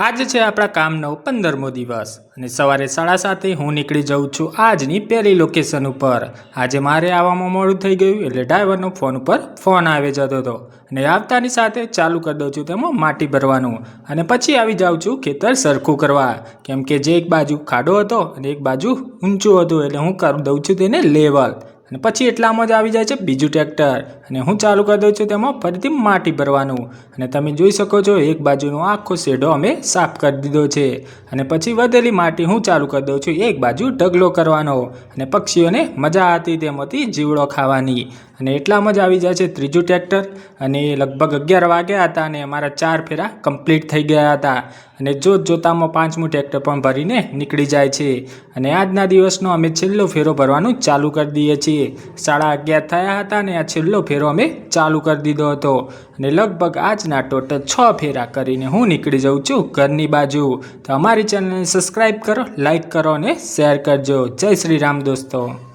આજે છે આપણા કામનો પંદરમો દિવસ અને સવારે સાડા સાતે હું નીકળી જાઉં છું આજની પહેલી લોકેશન ઉપર. આજે મારે આવવામાં મોડું થઈ ગયું એટલે ડ્રાઈવરનો ફોન ઉપર ફોન આવી જતો હતો. અને આવતાની સાથે ચાલુ કરી દઉં છું તેમાં માટી ભરવાનું. અને પછી આવી જાઉં છું ખેતર સરખું કરવા. કેમ કે જે એક બાજુ ખાડો હતો અને એક બાજુ ઊંચું હતું એટલે હું કરી દઉં છું તેને લેવલ. અને પછી એટલામાં જ આવી જાય છે બીજું ટ્રેક્ટર. અને હું ચાલુ કરી દઉં છું તેમાં ફરીથી માટી ભરવાનું. અને તમે જોઈ શકો છો, એક બાજુનો આખો શેડો અમે સાફ કરી દીધો છે. અને પછી વધેલી માટી હું ચાલુ કરી દઉં છું, એક બાજુ ઢગલો કરવાનો. અને પક્ષીઓને મજા હતી તેમાંથી જીવડો ખાવાની. અને એટલામાં જ આવી જાય છે ત્રીજું ટ્રેક્ટર અને લગભગ અગિયાર વાગ્યા હતા અને અમારા ચાર ફેરા કમ્પ્લીટ થઈ ગયા હતા. અને જોત જોતામાં પાંચમું ટ્રેક્ટર પણ ભરીને નીકળી જાય છે. અને આજના દિવસનો અમે છેલ્લો ફેરો ભરવાનું ચાલુ કરી દઈએ છીએ. સાડા અગિયાર થયા હતા અને આ છેલ્લો ફેરો અમે ચાલુ કરી દીધો હતો. અને લગભગ આજના ટોટલ છ ફેરા કરીને હું નીકળી જાઉં છું ઘરની બાજુ. તો અમારી ચેનલને સબસ્ક્રાઈબ કરો લાઈક કરો અને શેર કરજો. જય શ્રી રામ દોસ્તો.